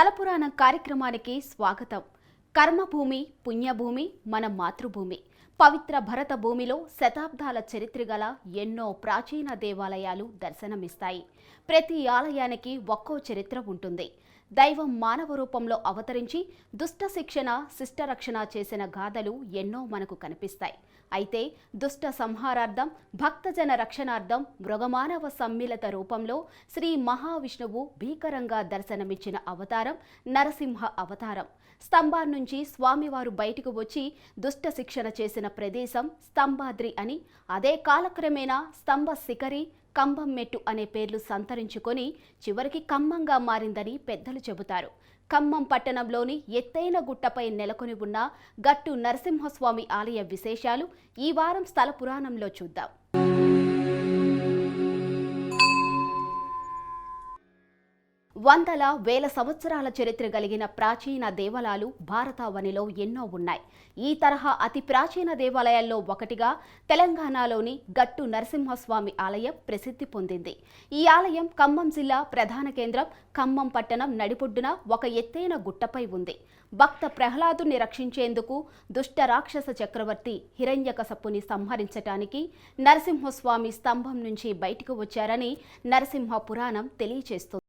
తలపురాణ కార్యక్రమానికి స్వాగతం. కర్మభూమి పుణ్యభూమి మన మాతృభూమి. పవిత్ర భరత భూమిలో శతాబ్దాల చరిత్ర గల ఎన్నో ప్రాచీన దేవాలయాలు దర్శనమిస్తాయి. ప్రతి ఆలయానికి ఒక్కో చరిత్ర ఉంటుంది. దైవం మానవ రూపంలో అవతరించి దుష్ట శిక్షణ శిష్టరక్షణ చేసిన గాథలు ఎన్నో మనకు కనిపిస్తాయి. అయితే దుష్ట సంహారార్థం భక్తజన రక్షణార్థం మృగమానవ సమ్మిళిత రూపంలో శ్రీ మహావిష్ణువు భీకరంగా దర్శనమిచ్చిన అవతారం నరసింహ అవతారం. స్తంభాల నుంచి స్వామివారు బయటకు వచ్చి దుష్ట శిక్షణ చేసిన ప్రదేశం స్తంభాద్రి అని అదే కాలక్రమేణా స్తంభ శిఖరి కంబం మెట్టు అనే పేర్లు సంతరించుకొని చివరికి కంభంగా మారిందని పెద్దలు చెబుతారు. ఖమ్మం పట్టణంలోని ఎత్తైన గుట్టపై నెలకొని ఉన్న గట్టు నరసింహస్వామి ఆలయ విశేషాలు ఈ వారం స్థల పురాణంలో చూద్దాం. వందల వేల సంవత్సరాల చరిత్ర కలిగిన ప్రాచీన దేవాలయాలు భారతావనిలో ఎన్నో ఉన్నాయి. ఈ తరహా అతి ప్రాచీన దేవాలయాల్లో ఒకటిగా తెలంగాణలోని గట్టు నరసింహస్వామి ఆలయం ప్రసిద్ధి పొందింది. ఈ ఆలయం ఖమ్మం జిల్లా ప్రధాన కేంద్రం ఖమ్మం పట్టణం నడిబొడ్డున ఒక ఎత్తైన గుట్టపై ఉంది. భక్త ప్రహ్లాదుని రక్షించేందుకు దుష్ట రాక్షస చక్రవర్తి హిరణ్యకశపుని సంహరించటానికి నరసింహస్వామి స్తంభం నుంచి బయటకు వచ్చారని నరసింహ పురాణం తెలియచేస్తుంది.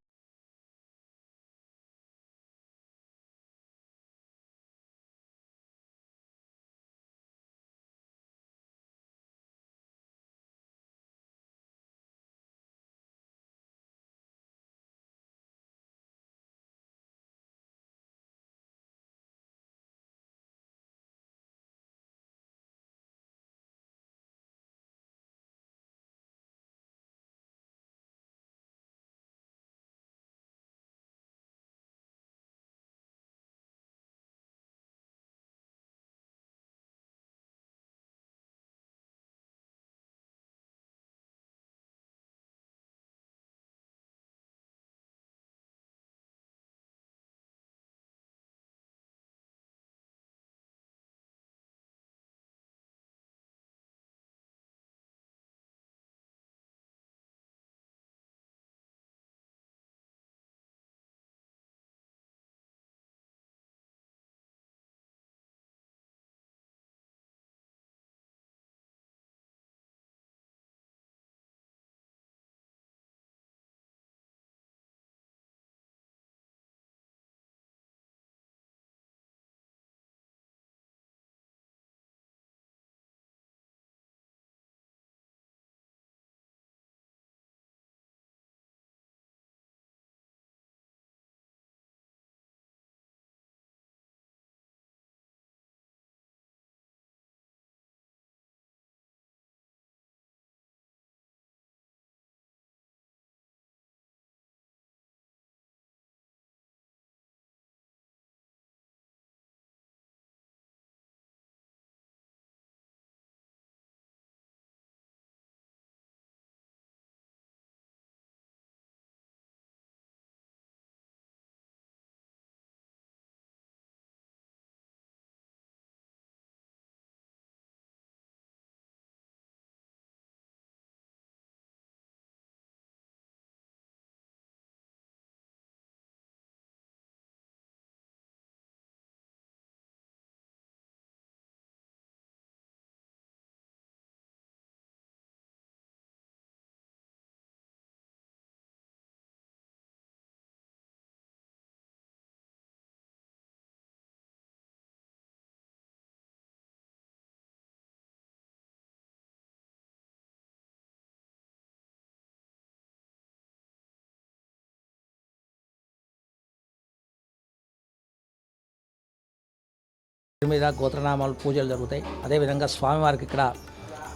మీద గోత్రనామాలు పూజలు జరుగుతాయి. అదేవిధంగా స్వామివారికి ఇక్కడ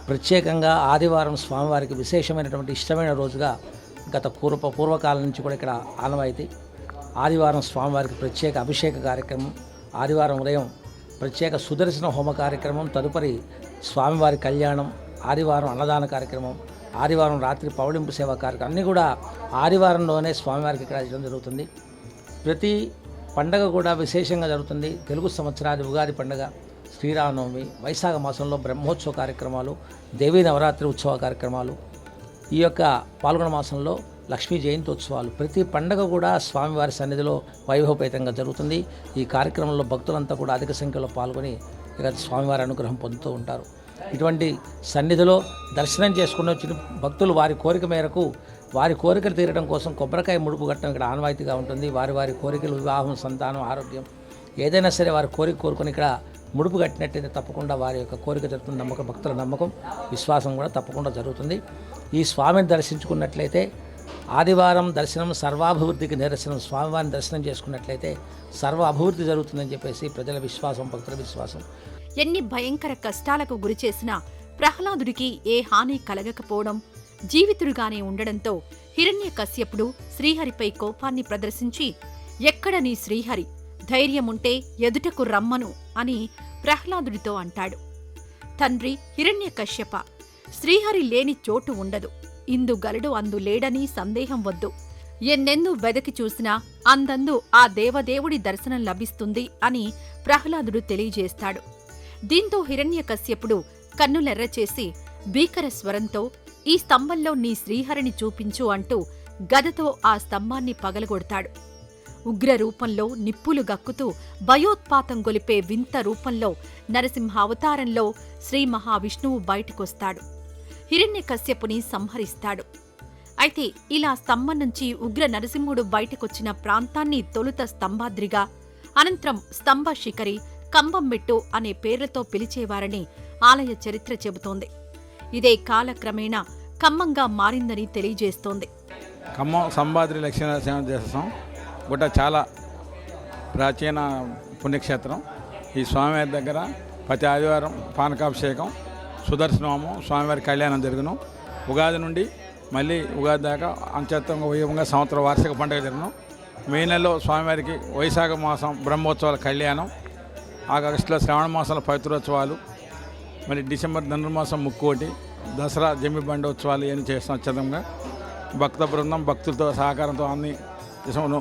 ప్రత్యేకంగా ఆదివారం స్వామివారికి విశేషమైనటువంటి ఇష్టమైన రోజుగా గత పూర్వ పూర్వకాలం నుంచి కూడా ఇక్కడ ఆనవాయితీ. ఆదివారం స్వామివారికి ప్రత్యేక అభిషేక కార్యక్రమం ఆదివారం ఉదయం ప్రత్యేక సుదర్శన హోమ కార్యక్రమం తదుపరి స్వామివారి కళ్యాణం ఆదివారం అన్నదాన కార్యక్రమం ఆదివారం రాత్రి పౌడింపు సేవ కార్యక్రమం. అన్నీ కూడా ఆదివారంలోనే స్వామివారికి ఇక్కడ చేయడం జరుగుతుంది. ప్రతి పండగ కూడా విశేషంగా జరుగుతుంది. తెలుగు సంవత్సరాది ఉగాది పండగ శ్రీరామనవమి వైశాఖ మాసంలో బ్రహ్మోత్సవ కార్యక్రమాలు దేవీ నవరాత్రి ఉత్సవ కార్యక్రమాలు. ఈ యొక్క పాల్గొన మాసంలో లక్ష్మీ జయంతి ఉత్సవాలు ప్రతి పండగ కూడా స్వామివారి సన్నిధిలో వైభవపేతంగా జరుగుతుంది. ఈ కార్యక్రమంలో భక్తులంతా కూడా అధిక సంఖ్యలో పాల్గొని ఇక స్వామివారి అనుగ్రహం పొందుతూ ఉంటారు. ఇటువంటి సన్నిధిలో దర్శనం చేసుకుని వచ్చిన భక్తులు వారి కోరిక మేరకు వారి కోరికలు తీరడం కోసం కొబ్బరికాయ ముడుపు కట్టడం ఇక్కడ ఆనవాయితీగా ఉంటుంది. వారి వారి కోరికలు వివాహం సంతానం ఆరోగ్యం ఏదైనా సరే వారి కోరిక కోరుకొని ఇక్కడ ముడుపు కట్టినట్టయితే తప్పకుండా వారి యొక్క కోరిక జరుగుతుంది. నమ్మకం భక్తుల నమ్మకం విశ్వాసం కూడా తప్పకుండా జరుగుతుంది. ఈ స్వామిని దర్శించుకున్నట్లయితే ఆదివారం దర్శనం సర్వాభివృద్ధికి నిరసనం స్వామివారిని దర్శనం చేసుకున్నట్లయితే సర్వ అభివృద్ధి జరుగుతుందని చెప్పేసి ప్రజల విశ్వాసం భక్తుల విశ్వాసం. ఎన్ని భయంకర కష్టాలకు గురిచేసినా ప్రహ్లాదుడికి ఏ హాని కలగకపోవడం జీవితుడుగానే ఉండడంతో హిరణ్య కశ్యపుడు శ్రీహరిపై కోపాన్ని ప్రదర్శించి ఎక్కడ నీ శ్రీహరి? ధైర్యముంటే ఎదుటకు రమ్మను అని ప్రహ్లాదుడితో అంటాడు. తండ్రి హిరణ్య కశ్యప శ్రీహరి లేని చోటు ఉండదు. ఇందు గలడు అందు లేడని సందేహం వద్దు. ఎన్నెందు వెదకి చూసినా అందందు ఆ దేవదేవుడి దర్శనం లభిస్తుంది అని ప్రహ్లాదుడు తెలియజేస్తాడు. దీంతో హిరణ్యకశ్యపుడు కన్నులెర్రచేసి భీకర స్వరంతో ఈ స్తంభంలో నీ శ్రీహరిని చూపించు అంటూ గదతో ఆ స్తంభాన్ని పగలగొడతాడు. ఉగ్ర రూపంలో నిప్పులు గక్కుతూ భయోత్పాతం గొలిపే వింత రూపంలో నరసింహ అవతారంలో శ్రీ మహావిష్ణువు బయటికొస్తాడు. హిరణ్యకశ్యపుని సంహరిస్తాడు. అయితే ఇలా స్తంభం నుంచి ఉగ్ర నరసింహుడు బయటకొచ్చిన ప్రాంతాన్ని తొలుత స్తంభాద్రిగా అనంతరం స్తంభ శిఖరి కంబంమెట్టు అనే పేర్లతో పిలిచేవారని ఆలయ చరిత్ర చెబుతోంది. ఇదే కాలక్రమేణా ఖమ్మంగా మారిందని తెలియజేస్తోంది. ఖమ్మం సంబాద్రి లక్ష్మీనరసింహ దేశం గుట్ట చాలా ప్రాచీన పుణ్యక్షేత్రం. ఈ స్వామివారి దగ్గర ప్రతి ఆదివారం పానకాభిషేకం సుదర్శనోమం స్వామివారి కళ్యాణం జరుగును. ఉగాది నుండి మళ్ళీ ఉగాది దాకా అంత్యత్వంగా వైభవంగా సంవత్సర వార్షిక పండుగ జరుగును. మే నెలలో స్వామివారికి వైశాఖ మాసం బ్రహ్మోత్సవాల కళ్యాణం ఆగస్టులో శ్రావణ మాసాల పవిత్రోత్సవాలు మరి డిసెంబర్ ధనుర్మాసం ముక్కోటి దసరా జమ్మి బండోత్సవాలు ఇవన్నీ చేస్తాం అత్యధికంగా. భక్త బృందం భక్తులతో సహకారంతో అన్ని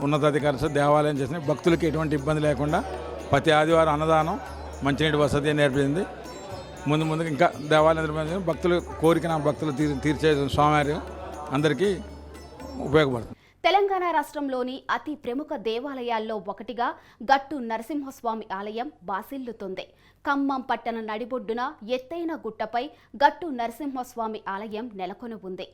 ఉన్నతాధికారులతో దేవాలయం చేసిన భక్తులకి ఎటువంటి ఇబ్బంది లేకుండా ప్రతి ఆదివారం అన్నదానం మంచినీటి వసతి నేర్పింది ముందు ముందుకు ఇంకా దేవాలయం నిర్మించిన భక్తులు కోరిక భక్తులు తీర్చే స్వామివారి అందరికీ ఉపయోగపడుతుంది. తెలంగాణ రాష్ట్రంలోని అతి ప్రముఖ దేవాలయాల్లో ఒకటిగా గట్టు నరసింహస్వామి ఆలయం బాసిల్లుతుంది. ఖమ్మం పట్టణ నడిబొడ్డున ఎత్తైన గుట్టపై గట్టు నరసింహస్వామి ఆలయం నెలకొని ఉంది.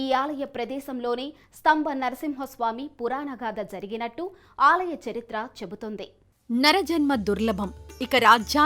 ఈ ఆలయ ప్రదేశంలోని స్తంభ నరసింహస్వామి పురాణగాథ జరిగినట్టు ఆలయ చరిత్ర చెబుతుంది. నరజన్మ దుర్లభం. ఇక రాజ్యా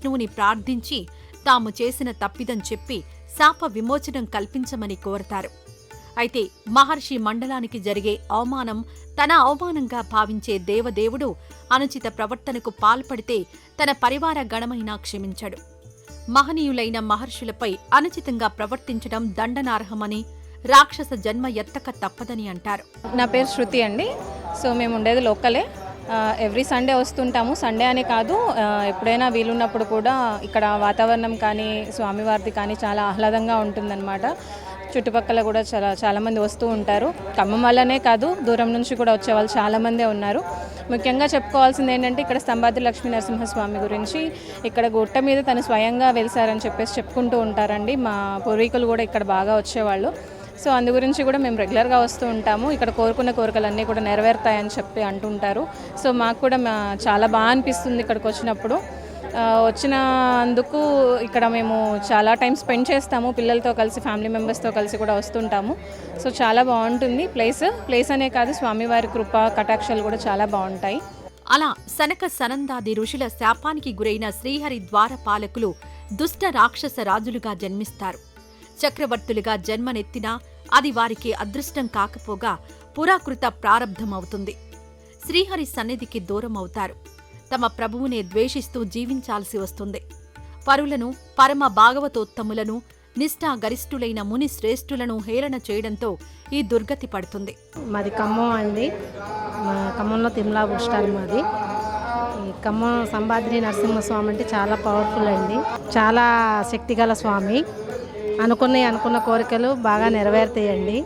విష్ణువుని ప్రార్థించి తాము చేసిన తప్పిదం చెప్పి శాప విమోచనం కల్పించమని కోరతారు. అయితే మహర్షి మండలానికి జరిగే అవమానం తన అవమానంగా భావించే దేవదేవుడు అనుచిత ప్రవర్తనకు పాల్పడితే తన పరివార గణమైనా క్షమించడు. మహనీయులైన మహర్షులపై అనుచితంగా ప్రవర్తించడం దండనార్హమని రాక్షస జన్మ ఎత్తక తప్పదని అంటారు. నా పేరు శృతి అండి. సో మేము ఉండేది లోకలే. Every Sunday వస్తుంటాము. సండే అని కాదు ఎప్పుడైనా వీలున్నప్పుడు కూడా ఇక్కడ వాతావరణం కానీ స్వామివారిది కానీ చాలా ఆహ్లాదంగా ఉంటుందన్నమాట. చుట్టుపక్కల కూడా చాలా చాలామంది వస్తూ ఉంటారు. ఖమ్మం వల్లనే కాదు దూరం నుంచి కూడా వచ్చే వాళ్ళు చాలామందే ఉన్నారు. ముఖ్యంగా చెప్పుకోవాల్సింది ఏంటంటే ఇక్కడ స్తంభాద్రి లక్ష్మీ నరసింహస్వామి గురించి. ఇక్కడ గుట్ట మీద తను స్వయంగా వెలిసారని చెప్పేసి చెప్పుకుంటూ ఉంటారండి. మా పూర్వీకులు కూడా ఇక్కడ బాగా వచ్చేవాళ్ళు. సో అందు గురించి కూడా మేము రెగ్యులర్గా వస్తూ ఉంటాము. ఇక్కడ కోరుకున్న కోరికలన్నీ కూడా నెరవేరుతాయని చెప్పి అంటుంటారు. సో మాకు కూడా మా చాలా బాగా అనిపిస్తుంది ఇక్కడికి వచ్చినప్పుడు. వచ్చిన వచ్చినందుకు ఇక్కడ మేము చాలా టైం స్పెండ్ చేస్తాము. పిల్లలతో కలిసి ఫ్యామిలీ మెంబర్స్తో కలిసి కూడా వస్తుంటాము. సో చాలా బాగుంటుంది. ప్లేస్ ప్లేస్ అనే కాదు స్వామివారి కృప కటాక్షాలు కూడా చాలా బాగుంటాయి. అలా సనక సనందాది ఋషుల శాపానికి గురైన శ్రీహరి ద్వారపాలకులు దుష్ట రాక్షస రాజులుగా జన్మిస్తారు. చక్రవర్తులుగా జన్మనెత్తినా అది వారికి అదృష్టం కాకపోగా పురాకృత ప్రారంధమవుతుంది శ్రీహరి సన్నిధికి దూరం అవుతారు తమ ప్రభువునే ద్వేషిస్తూ జీవించాల్సి వస్తుంది. పరులను పరమ భాగవతోత్తములను నిష్ఠా గరిష్ఠులైన ముని శ్రేష్ఠులను హేళన చేయడంతో ఈ దుర్గతి పడుతుంది. మాది ఖమ్మం అండి. ఖమ్మంలో తిమ్లా బుక్ మాది. ఖమ్మం సంబాద్రి నరసింహస్వామి అంటే చాలా పవర్ఫుల్ అండి. చాలా శక్తిగల స్వామి. అనుకున్నవి అనుకున్న కోరికలు బాగా నెరవేరుతాయండి.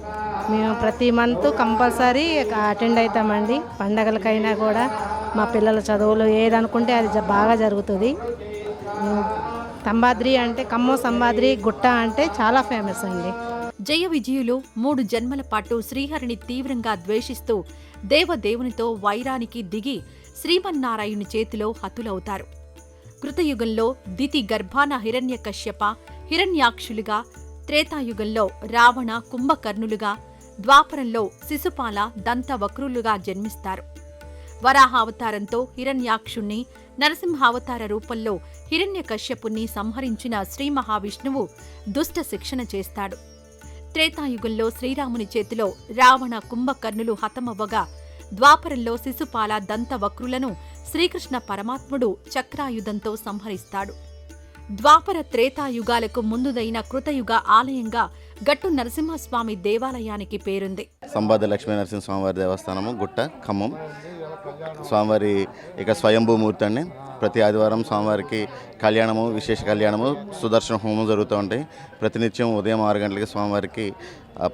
మేము ప్రతి మంత్ కంపల్సరీ అటెండ్ అవుతామండి. పండగలకైనా కూడా మా పిల్లల చదువులు ఏదనుకుంటే అది బాగా జరుగుతుంది. ఉమ్, సంబాద్రి అంటే కమ్మో సంబాద్రి గుట్ట అంటే చాలా ఫేమస్ అండి. జయ విజయులు మూడు జన్మల పాటు శ్రీహరిని తీవ్రంగా ద్వేషిస్తూ దేవదేవునితో వైరానికి దిగి శ్రీమన్నారాయణుని చేతిలో హతులవుతారు. కృతయుగంలో దితి గర్భాన హిరణ్యకశ్యప హిరణ్యాక్షులుగా త్రేతాయుగంలో రావణ కుంభకర్ణులుగా ద్వాపరంలో శిశుపాల దంతవక్రులుగా జన్మిస్తారు. వరాహావతారంతో హిరణ్యాక్షుణ్ణి నరసింహావతార రూపంలో హిరణ్యకశ్యపుణ్ణి సంహరించిన శ్రీ మహావిష్ణువు దుష్ట శిక్షణ చేస్తాడు. త్రేతాయుగంలో శ్రీరాముని చేతిలో రావణ కుంభకర్ణులు హతమవ్వగా ద్వాపరంలో శిశుపాల దంతవక్రులను శ్రీకృష్ణ పరమాత్ముడు చక్రాయుధంతో సంహరిస్తాడు. ద్వాపర త్రేతాయుగాలకు ముందుదైన కృతయుగ ఆలయంగా గట్టు నరసింహస్వామి దేవాలయానికి పేరుంది. సంబాద లక్ష్మీ నరసింహస్వామివారి దేవస్థానము గుట్ట ఖమ్మం. స్వామివారి ఇక స్వయంభూమూర్తి అండి ప్రతి ఆదివారం స్వామివారికి కళ్యాణము విశేష కళ్యాణము సుదర్శన హోమం జరుగుతూ ఉంటాయి. ప్రతినిత్యం ఉదయం ఆరు గంటలకి స్వామివారికి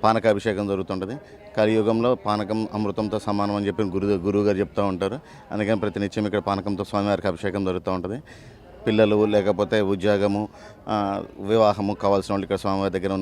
పానకాభిషేకం జరుగుతుంటుంది. కలియుగంలో పానకం అమృతంతో సమానం అని చెప్పి గురు గురువు గారు చెప్తూ ఉంటారు. అందుకని ప్రతినిత్యం ఇక్కడ పానకంతో స్వామివారికి అభిషేకం జరుగుతూ ఉంటుంది. పిల్లలు లేకపోతే ఉద్యోగము వివాహము కావాల్సిన వాళ్ళు ఇక్కడ స్వామివారి దగ్గర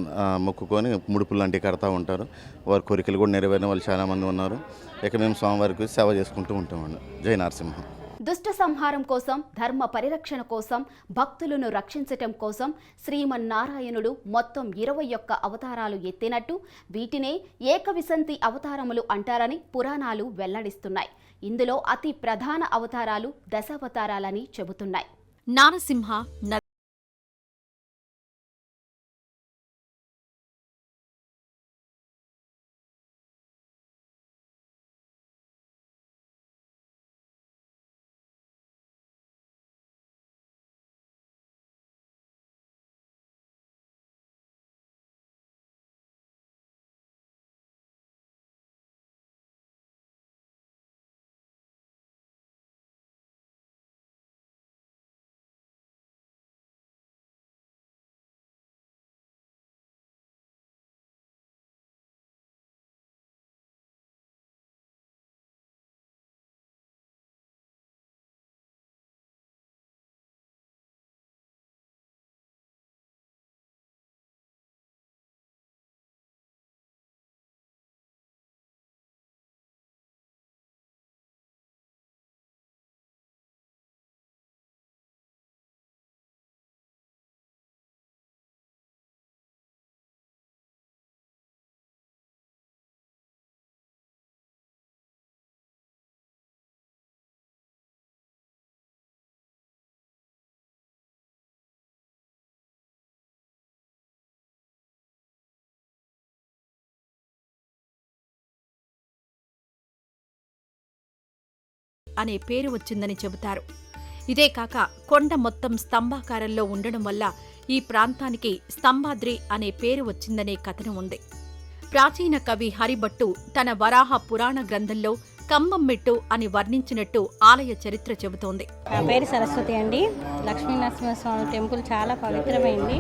మొక్కుకొని ముడుపులు లాంటివి కడతా ఉంటారు. వారి కోరికలు కూడా నెరవేరిన వాళ్ళు చాలామంది ఉన్నారు. ఇక మేము స్వామివారికి సేవ చేసుకుంటూ ఉంటామండి. జై నరసింహ. దుష్ట సంహారం కోసం ధర్మ పరిరక్షణ కోసం భక్తులను రక్షించటం కోసం శ్రీమన్నారాయణుడు మొత్తం ఇరవై ఒక్క అవతారాలు ఎత్తినట్టు వీటినే ఏకవిసంతి అవతారములు అంటారని పురాణాలు వెల్లడిస్తున్నాయి. ఇందులో అతి ప్రధాన అవతారాలు దశావతారాలని చెబుతున్నాయి. నారసింహ అనే పేరు వచ్చిందని చెబుతారు. ఇదే కాక కొండ మొత్తం స్తంభాకారంలో ఉండడం వల్ల ఈ ప్రాంతానికి స్తంభాద్రి అనే పేరు వచ్చిందనే కథనం ఉంది. ప్రాచీన కవి హరిభట్టు తన వరాహ పురాణ గ్రంథంలో కంబంమెట్టు అని వర్ణించినట్టు ఆలయ చరిత్ర చెబుతోంది. నా పేరు సరస్వతి అండి. లక్ష్మీ నరసింహస్వామి టెంపుల్ చాలా పవిత్రమైంది.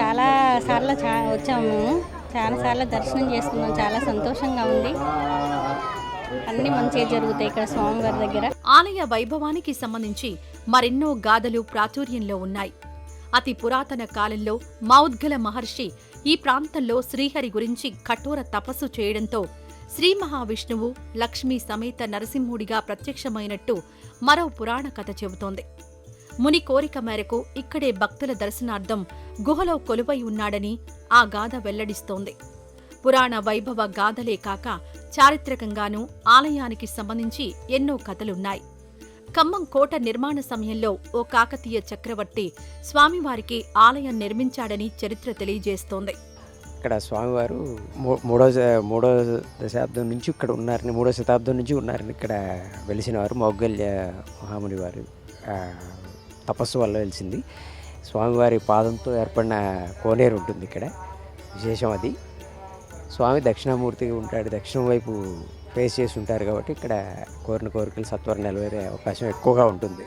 చాలా సార్లు చా వచ్చాము. మేము చాలా సార్లు దర్శనం చేసుకున్నాం. చాలా సంతోషంగా ఉంది. అన్ని మంచిగా జరుగుతాయి ఇక్కడ స్వామివారి దగ్గర. ఆలయ వైభవానికి సంబంధించి మరెన్నో గాథలు ప్రాచుర్యంలో ఉన్నాయి. అతి పురాతన కాలంలో మౌద్గల మహర్షి ఈ ప్రాంతంలో శ్రీహరి గురించి కఠోర తపస్సు చేయడంతో శ్రీ మహావిష్ణువు లక్ష్మీ సమేత నరసింహుడిగా ప్రత్యక్షమైనట్టు మరో పురాణ కథ చెబుతోంది. ముని కోరిక మేరకు ఇక్కడే భక్తుల దర్శనార్థం గుహలో కొలువై ఉన్నాడని ఆ గాథ వెల్లడిస్తోంది. పురాణ వైభవ గాథలే కాక చారిత్రకంగానూ ఆలయానికి సంబంధించి ఎన్నో కథలున్నాయి. ఖమ్మం కోట నిర్మాణ సమయంలో ఓ కాకతీయ చక్రవర్తి స్వామివారికి ఆలయం నిర్మించాడని చరిత్ర తెలియజేస్తోంది. ఇక్కడ స్వామివారు మూ- మూడో మూడో దశాబ్దం నుంచి ఇక్కడ ఉన్నారని మూడో శతాబ్దం నుంచి ఉన్నారని ఇక్కడ వెలిసిన వారు మౌగల్య మహాముని వారు తపస్సు వల్ల వెలిసింది. స్వామివారి పాదంతో ఏర్పడిన కోనేరు ఉంటుంది ఇక్కడ విశేషం అది. స్వామి దక్షిణామూర్తిగా ఉంటాడు దక్షిణం వైపు ఫేస్ చేసి ఉంటారు కాబట్టి ఇక్కడ కోరిన కోరికలు సత్వర నెలవేరే అవకాశం ఎక్కువగా ఉంటుంది.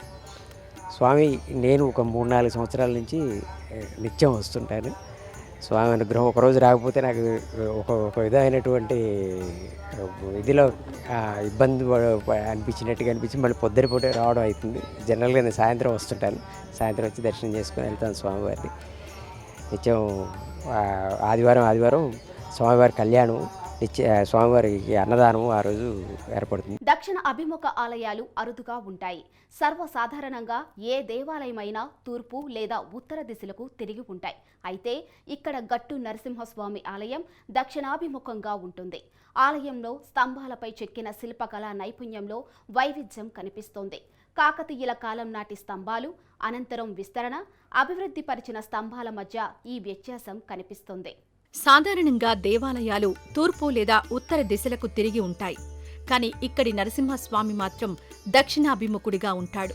స్వామి నేను ఒక మూడు నాలుగు సంవత్సరాల నుంచి నిత్యం వస్తుంటాను. స్వామి అనుగ్రహం ఒకరోజు రాకపోతే నాకు ఒక ఒక విధమైనటువంటి ఇదిలో ఇబ్బంది అనిపించినట్టుగా అనిపించి మళ్ళీ పొద్దునపూట రావడం అవుతుంది. జనరల్గా నేను సాయంత్రం వస్తుంటాను. సాయంత్రం వచ్చి దర్శనం చేసుకుని వెళ్తాను స్వామివారిని. నిత్యం ఆదివారం ఆదివారం స్వామివారి కళ్యాణం స్వామివారికి అన్నదానం ఆ రోజు ఏర్పడుతుంది. దక్షిణ అభిముఖ ఆలయాలు అరుదుగా ఉంటాయి. సర్వసాధారణంగా ఏ దేవాలయమైనా తూర్పు లేదా ఉత్తర దిశలకు తిరిగి ఉంటాయి. అయితే ఇక్కడ గట్టు నరసింహస్వామి ఆలయం దక్షిణాభిముఖంగా ఉంటుంది. ఆలయంలో స్తంభాలపై చెక్కిన శిల్పకళా నైపుణ్యంలో వైవిధ్యం కనిపిస్తోంది. కాకతీయుల కాలం నాటి స్తంభాలు అనంతరం విస్తరణ అభివృద్ధి పరిచిన స్తంభాల మధ్య ఈ వ్యత్యాసం కనిపిస్తుంది. సాధారణంగా దేవాలయాలు తూర్పు లేదా ఉత్తర దిశలకు తిరిగి ఉంటాయి. కాని ఇక్కడి నరసింహస్వామి మాత్రం దక్షిణాభిముఖుడిగా ఉంటాడు.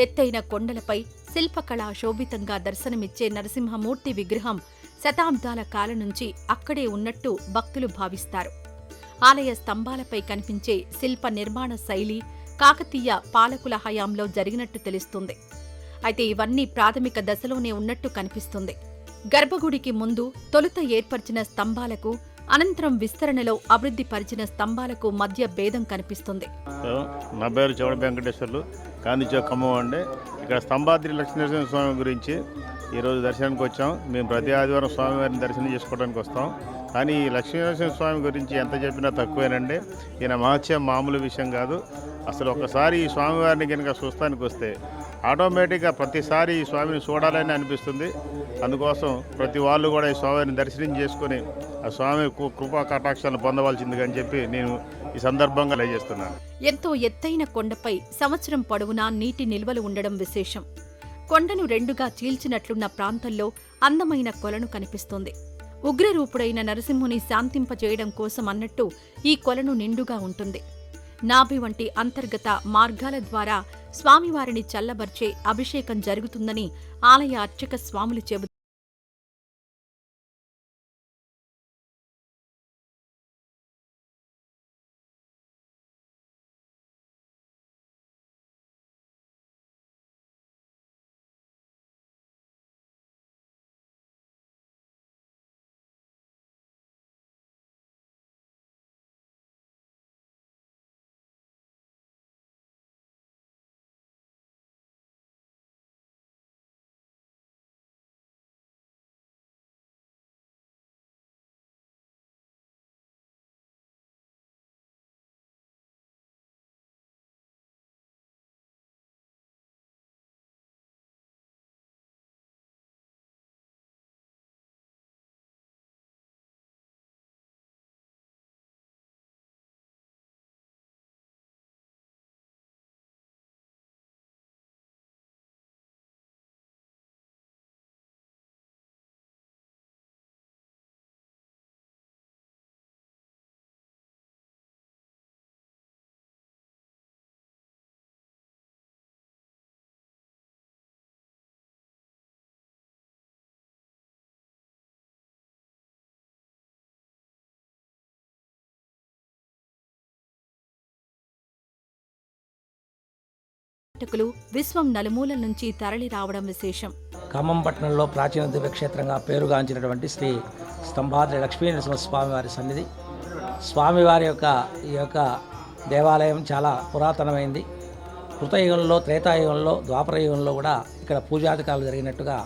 ఎత్తైన కొండలపై శిల్పకళా శోభితంగా దర్శనమిచ్చే నరసింహమూర్తి విగ్రహం శతాబ్దాల కాలం నుంచి అక్కడే ఉన్నట్టు భక్తులు భావిస్తారు. ఆలయ స్తంభాలపై కనిపించే శిల్ప నిర్మాణ శైలి కాకతీయ పాలకుల హయాంలో జరిగినట్టు తెలుస్తుంది. అయితే ఇవన్నీ ప్రాథమిక దశలోనే ఉన్నట్టు కనిపిస్తుంది. గర్భగుడికి ముందు తొలుత ఏర్పరిచిన స్తంభాలకు అనంతరం విస్తరణలో అభివృద్ధి పరిచిన స్తంభాలకు మధ్య భేదం కనిపిస్తుంది. నా పేరు చౌడ వెంకటేశ్వర్లు గాంధీ చౌక్ అండి. ఇక్కడ స్తంభాద్రి లక్ష్మీనరసింహ స్వామి గురించి ఈరోజు దర్శనానికి వచ్చాం. మేము ప్రతి ఆదివారం స్వామివారిని దర్శనం చేసుకోవడానికి వస్తాం. కానీ ఈ లక్ష్మీనరసింహ స్వామి గురించి ఎంత చెప్పినా తక్కువేనండి. ఈయన మహత్యం మామూలు విషయం కాదు. అసలు ఒకసారి ఈ స్వామివారిని కనుక చూస్తానికి వస్తే ఆటోమేటిక్గా ప్రతిసారి ఈ స్వామిని చూడాలని అనిపిస్తుంది. అందుకోసం ప్రతి వాళ్ళు కూడా ఈ స్వామిని దర్శనం చేసుకుని ఆ స్వామి కృపా కటాక్షాలను పొందవలసిందిగా అని చెప్పి నేను ఈ సందర్భంగా తెలియజేస్తున్నాను. ఎంతో ఎత్తైన కొండపై సంవత్సరం పొడవునా నీటి నిల్వలు ఉండడం విశేషం. కొండను రెండుగా చీల్చినట్లున్న ప్రాంతంలో అందమైన కొలను కనిపిస్తుంది. ఉగ్రరూపుడైన నరసింహుని శాంతింపజేయడం కోసం అన్నట్టు ఈ కొలను నిండుగా ఉంటుంది. నాభి వంటి అంతర్గత మార్గాల ద్వారా స్వామివారిని చల్లబర్చే అభిషేకం జరుగుతుందని ఆలయ అర్చక స్వాములు చెబుతారు పర్యాటకులు విశ్వం నలుమూలల నుంచి తరలి రావడం విశేషం. ఖమ్మం పట్టణంలో ప్రాచీన దివ్యక్షేత్రంగా పేరుగాంచినటువంటి శ్రీ స్తంభాద్రి లక్ష్మీ నరసింహ స్వామివారి సన్నిధి. స్వామివారి యొక్క ఈ యొక్క దేవాలయం చాలా పురాతనమైంది. కృతయుగంలో త్రేతాయుగంలో ద్వాపరయుగంలో కూడా ఇక్కడ పూజాధికారులు జరిగినట్టుగా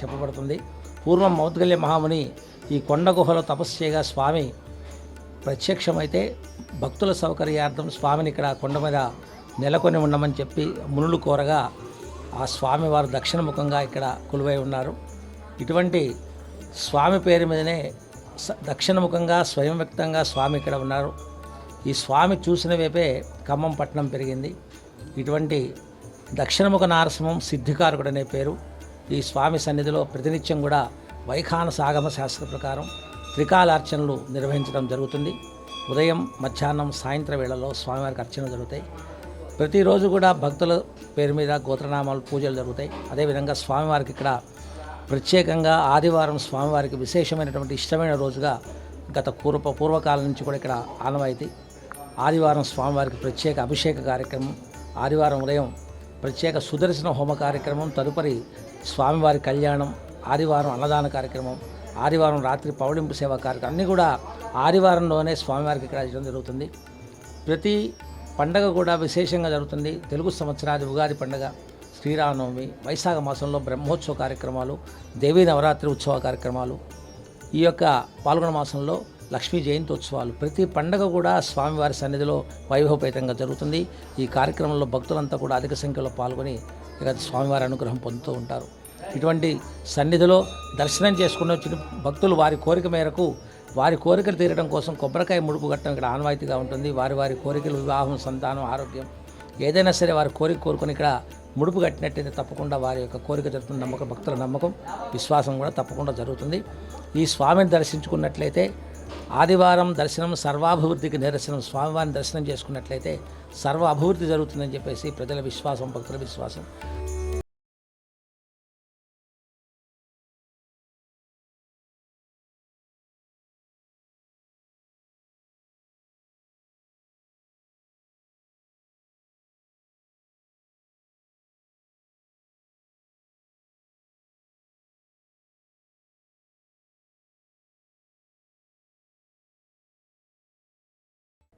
చెప్పబడుతుంది. పూర్వం మౌద్గల్య మహాముని ఈ కొండ గుహలో తపస్సు చేయగా స్వామి ప్రత్యక్షమైతే భక్తుల సౌకర్యార్థం స్వామిని ఇక్కడ కొండ మీద నెలకొని ఉండమని చెప్పి మునులు కోరగా ఆ స్వామివారు దక్షిణముఖంగా ఇక్కడ కొలువై ఉన్నారు. ఇటువంటి స్వామి పేరు మీదనే దక్షిణముఖంగా స్వయం వ్యక్తంగా స్వామి ఇక్కడ ఉన్నారు. ఈ స్వామి చూసిన వైపే ఖమ్మం పట్టణం పెరిగింది. ఇటువంటి దక్షిణముఖ నారసింహం సిద్ధికారకుడు అనే పేరు. ఈ స్వామి సన్నిధిలో ప్రతినిత్యం కూడా వైఖాన సాగమ శాస్త్ర ప్రకారం త్రికాలార్చనలు నిర్వహించడం జరుగుతుంది. ఉదయం మధ్యాహ్నం సాయంత్రం వేళల్లో స్వామివారికి అర్చనలు జరుగుతాయి. ప్రతిరోజు కూడా భక్తుల పేరు మీద గోత్రనామాలు పూజలు జరుగుతాయి. అదేవిధంగా స్వామివారికి ఇక్కడ ప్రత్యేకంగా ఆదివారం స్వామివారికి విశేషమైనటువంటి ఇష్టమైన రోజుగా గత పూర్వ పూర్వకాలం నుంచి కూడా ఇక్కడ ఆనవాయితీ. ఆదివారం స్వామివారికి ప్రత్యేక అభిషేక కార్యక్రమం ఆదివారం ఉదయం ప్రత్యేక సుదర్శన హోమ కార్యక్రమం తదుపరి స్వామివారి కళ్యాణం ఆదివారం అన్నదాన కార్యక్రమం ఆదివారం రాత్రి పౌడింపు సేవ కార్యక్రమం. అన్నీ కూడా ఆదివారంలోనే స్వామివారికి ఇక్కడ చేయడం జరుగుతుంది. ప్రతి పండగ కూడా విశేషంగా జరుగుతుంది. తెలుగు సంవత్సరాది ఉగాది పండగ శ్రీరామనవమి వైశాఖ మాసంలో బ్రహ్మోత్సవ కార్యక్రమాలు దేవీ నవరాత్రి ఉత్సవ కార్యక్రమాలు. ఈ యొక్క పాల్గొన మాసంలో లక్ష్మీ జయంతి ఉత్సవాలు ప్రతి పండగ కూడా స్వామివారి సన్నిధిలో వైభవపేతంగా జరుగుతుంది. ఈ కార్యక్రమంలో భక్తులంతా కూడా అధిక సంఖ్యలో పాల్గొని ఇక స్వామివారి అనుగ్రహం పొందుతూ ఉంటారు. ఇటువంటి సన్నిధిలో దర్శనం చేసుకుని వచ్చిన భక్తులు వారి కోరిక మేరకు వారి కోరికలు తీరడం కోసం కొబ్బరికాయ ముడుపు కట్టడం ఇక్కడ ఆనవాయితీగా ఉంటుంది. వారి వారి కోరికలు వివాహం సంతానం ఆరోగ్యం ఏదైనా సరే వారి కోరిక కోరుకొని ఇక్కడ ముడుపు కట్టినట్టయితే తప్పకుండా వారి యొక్క కోరిక జరుగుతుంది. నమ్మకం భక్తుల నమ్మకం విశ్వాసం కూడా తప్పకుండా జరుగుతుంది. ఈ స్వామిని దర్శించుకున్నట్లయితే ఆదివారం దర్శనం సర్వాభివృద్ధికి నిదర్శనం స్వామివారిని దర్శనం చేసుకున్నట్లయితే సర్వ అభివృద్ధి జరుగుతుందని చెప్పేసి ప్రజల విశ్వాసం భక్తుల విశ్వాసం.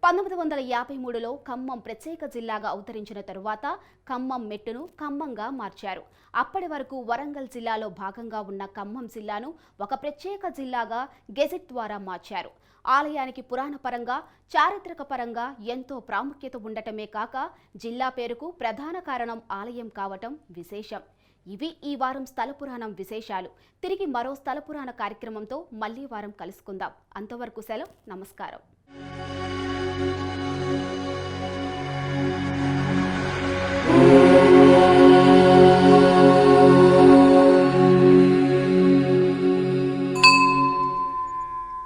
పంతొమ్మిది వందల యాభై మూడులో ఖమ్మం ప్రత్యేక జిల్లాగా అవతరించిన తరువాత ఖమ్మం మెట్టును ఖమ్మంగా మార్చారు. అప్పటి వరకు వరంగల్ జిల్లాలో భాగంగా ఉన్న ఖమ్మం జిల్లాను ఒక ప్రత్యేక జిల్లాగా గెజెట్ ద్వారా మార్చారు. ఆలయానికి పురాణపరంగా చారిత్రక పరంగా ఎంతో ప్రాముఖ్యత ఉండటమే కాక జిల్లా పేరుకు ప్రధాన కారణం ఆలయం కావటం విశేషం. ఇవి ఈ వారం స్థల పురాణం విశేషాలు. తిరిగి మరో స్థల పురాణ కార్యక్రమంతో మళ్ళీ వారం కలుసుకుందాం. అంతవరకు సెలవు. నమస్కారం.